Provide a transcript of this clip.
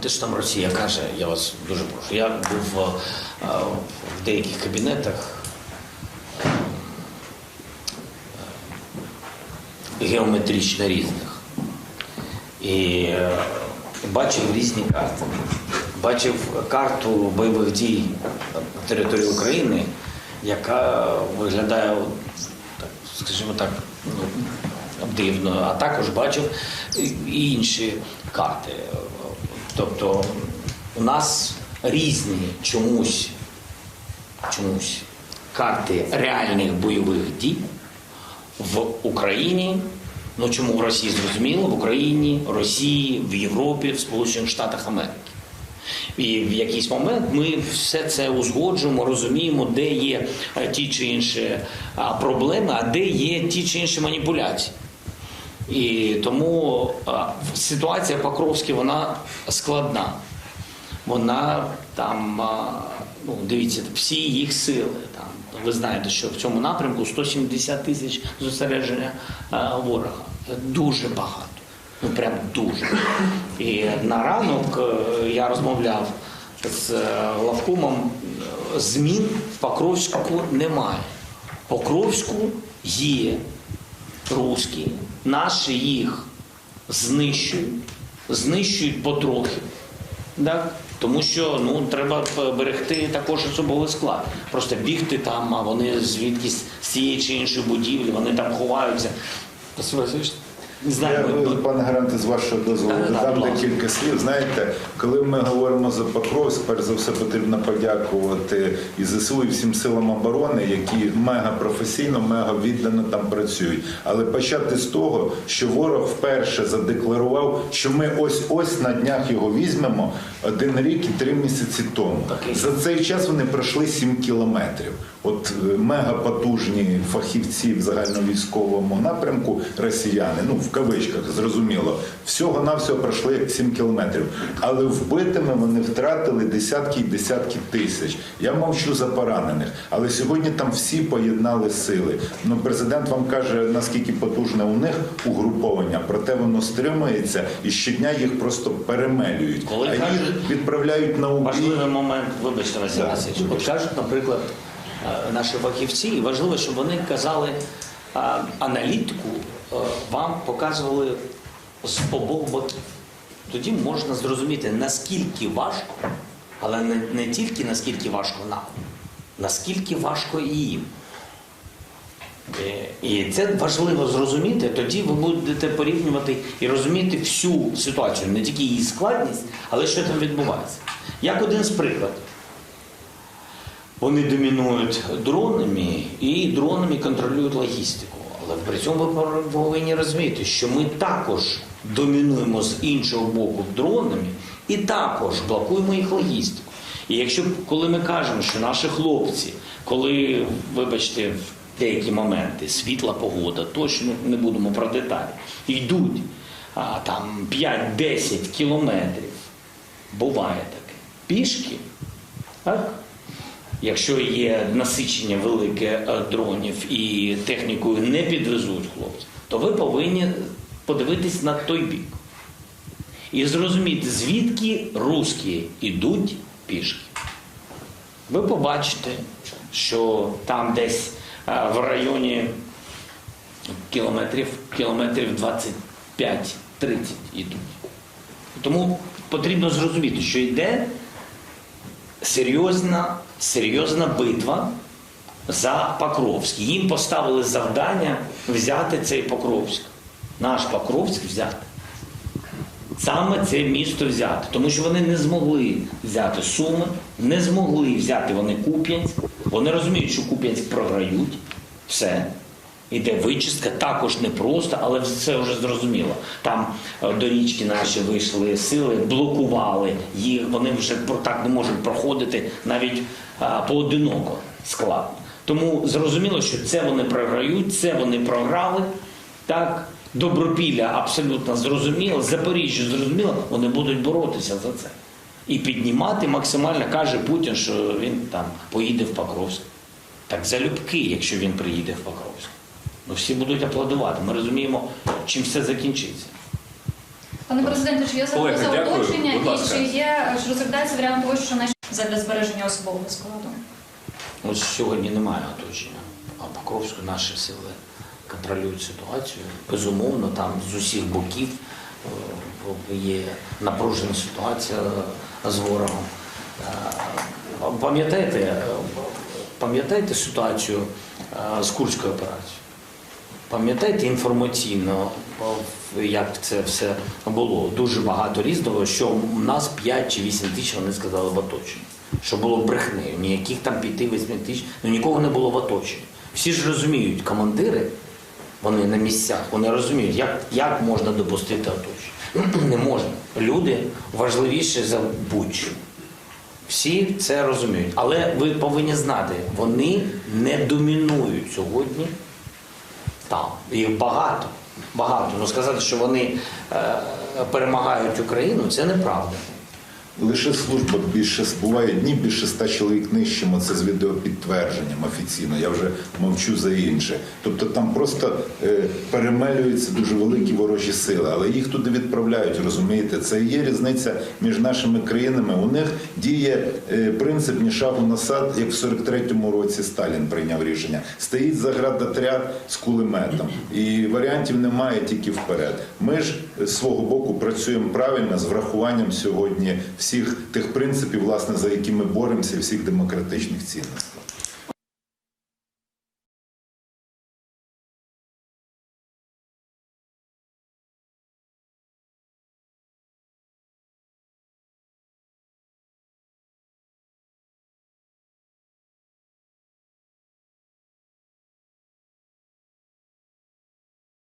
те, що там Росія каже, я вас дуже прошу. Я був е, е, в деяких кабінетах е, геометрично різних. І е, бачив різні карти. Бачив карту бойових дій на території України, яка виглядає, скажімо так, ну, дивно, а також бачив і інші карти. Тобто у нас різні чомусь, чомусь карти реальних бойових дій в Україні. Ну чому в Росії зрозуміло? В Україні, Росії, в Європі, в Сполучених Штатах Америки. І в якийсь момент ми все це узгоджуємо, розуміємо, де є е, ті чи інші проблеми, а де є ті чи інші маніпуляції. І тому ситуація Покровська вона складна. Вона там, ну дивіться, всі їх сили. Там, ви знаєте, що в цьому напрямку 170 тисяч зосередження ворога. Дуже багато. Ну прям дуже. І на ранок е, я розмовляв з е, Лавкомом. е, Змін в Покровську немає. Покровську є русські, наші їх знищують, знищують потрохи. Так? Тому що ну, треба берегти також особовий склад. Просто бігти там, а вони звідкись з цієї чи іншої будівлі, вони там ховаються. Не знаю, Я, пане Гаранте, з вашого дозволу додам декілька слів. Знаєте, коли ми говоримо за Покровськ, перш за все потрібно подякувати і ЗСУ, і всім силам оборони, які мега професійно, мега віддано там працюють. Але почати з того, що ворог вперше задекларував, що ми ось ось на днях його візьмемо один рік і три місяці тому. За цей час вони пройшли 7 кілометрів. От е, мега потужні фахівці в загальновійськовому напрямку росіяни, ну в кавичках зрозуміло, всього навсього пройшли 7 кілометрів. Але вбитими вони втратили десятки і десятки тисяч. Я мовчу за поранених. Але сьогодні там всі поєднали сили. Ну президент вам каже, наскільки потужне у них угруповання, проте воно стримується і щодня їх просто перемелюють. Коли а їх відправляють на убій. Важливий момент, вибачте, Василь Да, Васильович. От кажуть, наприклад, е, наші фахівці, і важливо, щоб вони казали аналітику, е, вам показували з обох боків. Тоді можна зрозуміти, наскільки важко, але не, не тільки наскільки важко нам, наскільки важко і їм. Е, І це важливо зрозуміти, тоді ви будете порівнювати і розуміти всю ситуацію, не тільки її складність, але що там відбувається. Як один з прикладів. Вони домінують дронами і дронами контролюють логістику. Але при цьому ви повинні розуміти, що ми також домінуємо з іншого боку дронами і також блокуємо їх логістику. І якщо коли ми кажемо, що наші хлопці, коли, вибачте, в деякі моменти світла погода, точно не будемо про деталі, йдуть а, там 5-10 кілометрів, буває таке, пішки, так? Якщо є насичення велике е, дронів і технікою не підвезуть хлопців, то ви повинні подивитись на той бік і зрозуміти, звідки русські йдуть пішки. Ви побачите, що там десь е, в районі кілометрів, кілометрів 25-30 йдуть. Тому потрібно зрозуміти, що йде серйозна, серйозна битва за Покровськ. Їм поставили завдання взяти цей Покровськ. Наш Покровськ взяти. Саме це місто взяти, тому що вони не змогли взяти Суми, не змогли взяти вони Куп'янськ. Вони розуміють, що Куп'янськ програють. Все. Іде вичистка, також непросто, але все вже зрозуміло. Там е, до річки наші вийшли сили, блокували їх, вони вже так не можуть проходити навіть поодиноко складно. Тому зрозуміло, що це вони програють, це вони програли. Так, Добропілля абсолютно зрозуміло, Запоріжжя зрозуміло, вони будуть боротися за це. І піднімати максимально каже Путін, що він там поїде в Покровськ. Так залюбки, якщо він приїде в Покровськ. Ну всі будуть аплодувати. Ми розуміємо, чим все закінчиться. Пане президенте, чи є загроза дякую. оточення Будь і ласка. чи є чи розглядається варіант того, що наші задля збереження особового складу? Ось сьогодні немає оточення. А Покровську наші сили контролюють ситуацію. Безумовно, там з усіх боків е, є напружена ситуація з ворогом. Е, Пам'ятаєте, е, пам'ятаєте ситуацію е, з Курською операцією? Пам'ятаєте інформаційно, як це все було? Дуже багато різного, що у нас 5 чи 8 тисяч вони сказали в оточенні. Що було брехнею, ніяких там 5-8 тисяч, ну нікого не було в оточенні. Всі ж розуміють, командири, вони на місцях, вони розуміють, як, як можна допустити оточення. Не можна. Люди важливіші за будь-що. Всі це розуміють. Але ви повинні знати, вони не домінують сьогодні там. Їх багато. Багато. Ну сказати, що вони е, перемагають Україну, це неправда. Лише служба більше буває дні більше ста чоловік нищимо. Це з відеопідтвердженням офіційно. Я вже мовчу за інше. Тобто там просто е, перемелюються дуже великі ворожі сили, але їх туди відправляють. Розумієте, це є різниця між нашими країнами. У них діє е, принцип ні шагу насад, як в 43-му році Сталін прийняв рішення. Стоїть заградотряд з кулеметом, і варіантів немає тільки вперед. Ми ж е, з свого боку працюємо правильно з врахуванням сьогодні всіх тих принципів, власне, за які ми боремося, всіх демократичних цінностей.